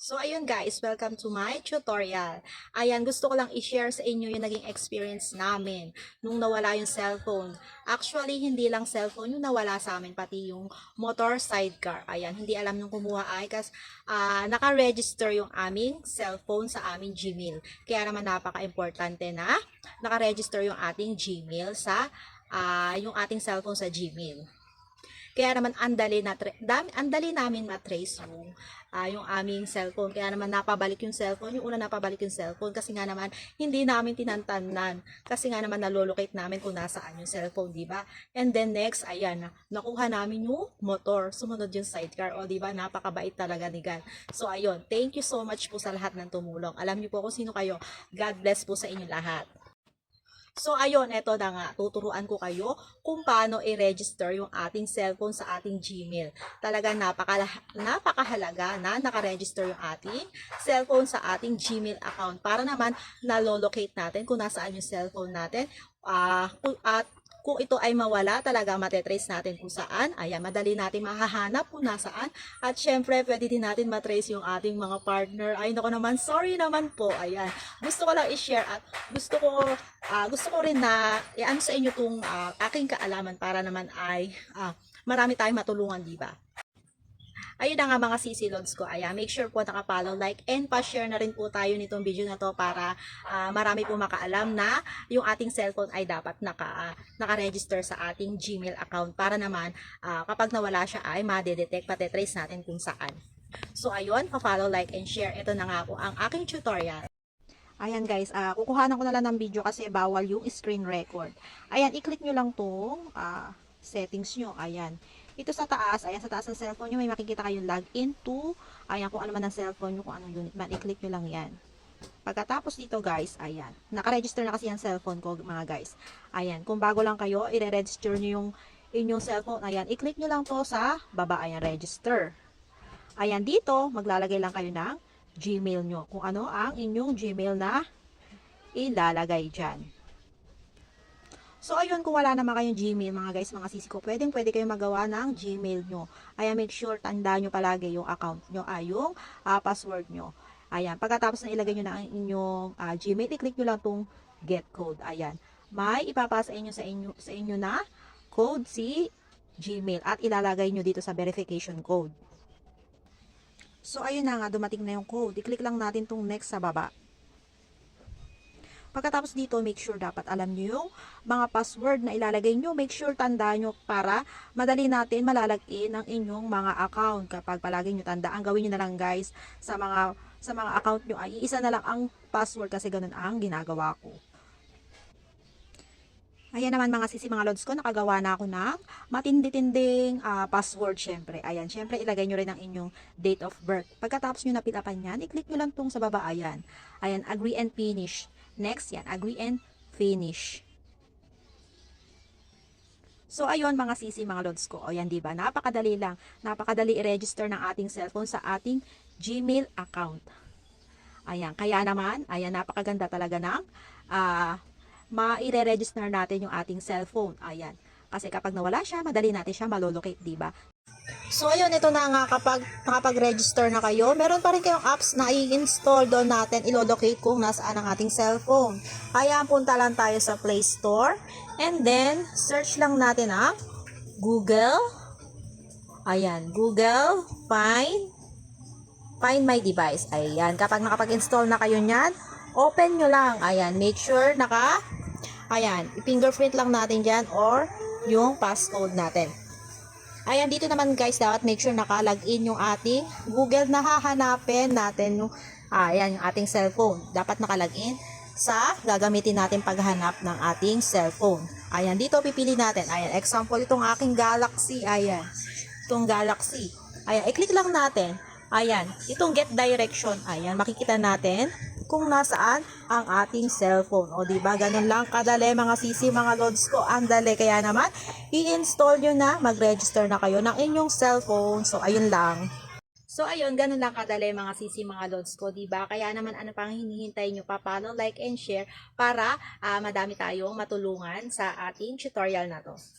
So, ayun guys, welcome to my tutorial. Ayan, gusto ko lang i-share sa inyo yung naging experience namin nung nawala yung cellphone. Actually, hindi lang cellphone yung nawala sa amin, pati yung motor sidecar. Ayan, hindi alam nung kumuha ay kasi ah, naka-register yung aming cellphone sa aming Gmail. Kaya naman napaka-importante na naka-register yung ating Gmail sa ah, yung ating cellphone sa Gmail. Kaya naman andali na dami andali namin matrace yung ah, yung aming cellphone. Kaya naman napabalik yung cellphone, yung una napabalik yung cellphone kasi nga naman hindi namin tinantanan. Kasi nga naman nalolocate namin kung nasaan yung cellphone, di ba? And then next, ayan, na- nakuha namin yung motor. Sumunod yung sidecar. O, di ba? Napakabait talaga ni God. So, ayun. Thank you so much po sa lahat ng tumulong. Alam niyo po kung sino kayo. God bless po sa inyo lahat. So, ayun, eto na nga, tuturuan ko kayo kung paano i-register yung ating cellphone sa ating Gmail. Talaga napaka, napakahalaga na nakaregister yung ating cellphone sa ating Gmail account para naman nalolocate natin kung nasaan yung cellphone natin kung- at kung ito ay mawala, talaga matetrace natin kung saan. Ayan, madali natin mahahanap kung nasaan. At syempre, pwede din natin matrace yung ating mga partner. Ay, nako naman, sorry naman po. Ayan, gusto ko lang i-share at gusto ko ah, gusto ko rin na i-ano sa inyo tong ah, aking kaalaman para naman ay ah, marami tayong matulungan, di ba? Ayun na nga mga sisilods ko. Ayan, make sure po nakapollow, like, and pa-share na rin po tayo nitong video na to para ah, marami po makaalam na yung ating cellphone ay dapat naka, ah, naka-register sa ating Gmail account para naman ah, kapag nawala siya ay ma-detect, pati-trace natin kung saan. So ayun, pa-follow, like, and share. Ito na nga po ang aking tutorial. Ayan guys, ah kukuhanan ko na lang ng video kasi bawal yung screen record. Ayan, i-click nyo lang tong ah, settings nyo. Ayan. Ito sa taas, ayan sa taas ng cellphone nyo, may makikita kayong login to. Ayan, kung ano man ang cellphone nyo, kung anong unit man, i-click nyo lang yan. Pagkatapos dito guys, ayan. Nakaregister na kasi yung cellphone ko mga guys. Ayan, kung bago lang kayo, i-register nyo yung inyong cellphone. Ayan, i-click nyo lang to sa baba, ayan, register. Ayan, dito, maglalagay lang kayo ng Gmail nyo. Kung ano ang inyong Gmail na ilalagay dyan. So, ayun, kung wala naman kayong Gmail, mga guys, mga sisi ko, pwedeng pwede kayong magawa ng Gmail nyo. Ayan, make sure, tandaan nyo palagi yung account nyo, ay yung ah, password nyo. Ayan, pagkatapos na ilagay nyo na ang inyong ah, Gmail, i-click nyo lang tong get code. Ayan, may ipapasa inyo sa inyo, sa inyo na code si Gmail at ilalagay nyo dito sa verification code. So, ayun na nga, dumating na yung code. I-click lang natin tong next sa baba. Pagkatapos dito, make sure dapat alam nyo yung mga password na ilalagay nyo. Make sure tandaan nyo para madali natin malalagin ang inyong mga account. Kapag palagi nyo tandaan, gawin nyo na lang guys sa mga sa mga account nyo ay isa na lang ang password kasi ganun ang ginagawa ko. Ayan naman mga sisi mga lods ko, nakagawa na ako ng matindi-tinding ah, password syempre. Ayan, syempre ilagay nyo rin ang inyong date of birth. Pagkatapos nyo napilapan yan, i-click nyo lang tong sa baba. Ayan, ayan, agree and finish. Next, yan, agree and finish. So, ayun mga sisi, mga lods ko. O yan, di ba? Napakadali lang. Napakadali i-register ng ating cellphone sa ating Gmail account. Ayan, kaya naman, ayan, napakaganda talaga ng ah, ma-register natin yung ating cellphone. Ayan. Kasi kapag nawala siya, madali natin siya malolocate, di ba? So, ayun, ito na nga kapag nakapag-register na kayo, meron pa rin kayong apps na i-install doon natin, ilolocate kung nasaan ang ating cellphone. Kaya punta lang tayo sa Play Store and then search lang natin ang Google. Ayan, Google Find Find My Device. Ayan, kapag nakapag-install na kayo niyan, open nyo lang. Ayan, make sure naka Ayan, i-fingerprint lang natin dyan or yung passcode natin. Ayan, dito naman guys, dapat make sure naka-login yung ating Google na hahanapin natin yung, ah, ayan, yung ating cellphone. Dapat naka-login sa gagamitin natin paghanap ng ating cellphone. Ayan, dito pipili natin. Ayan, example, itong aking Galaxy. Ayan, itong Galaxy. Ayan, i-click lang natin. Ayan, itong get direction. Ayan, makikita natin kung nasaan ang ating cellphone. O, di ba Ganun lang kadali mga sisi, mga lods ko. Ang dali. Kaya naman, i-install nyo na, mag-register na kayo ng inyong cellphone. So, ayun lang. So, ayun, ganun lang kadali mga sisi, mga lods ko, di ba Kaya naman, ano pang hinihintay nyo pa, follow, like, and share para ah, madami tayong matulungan sa ating tutorial na to.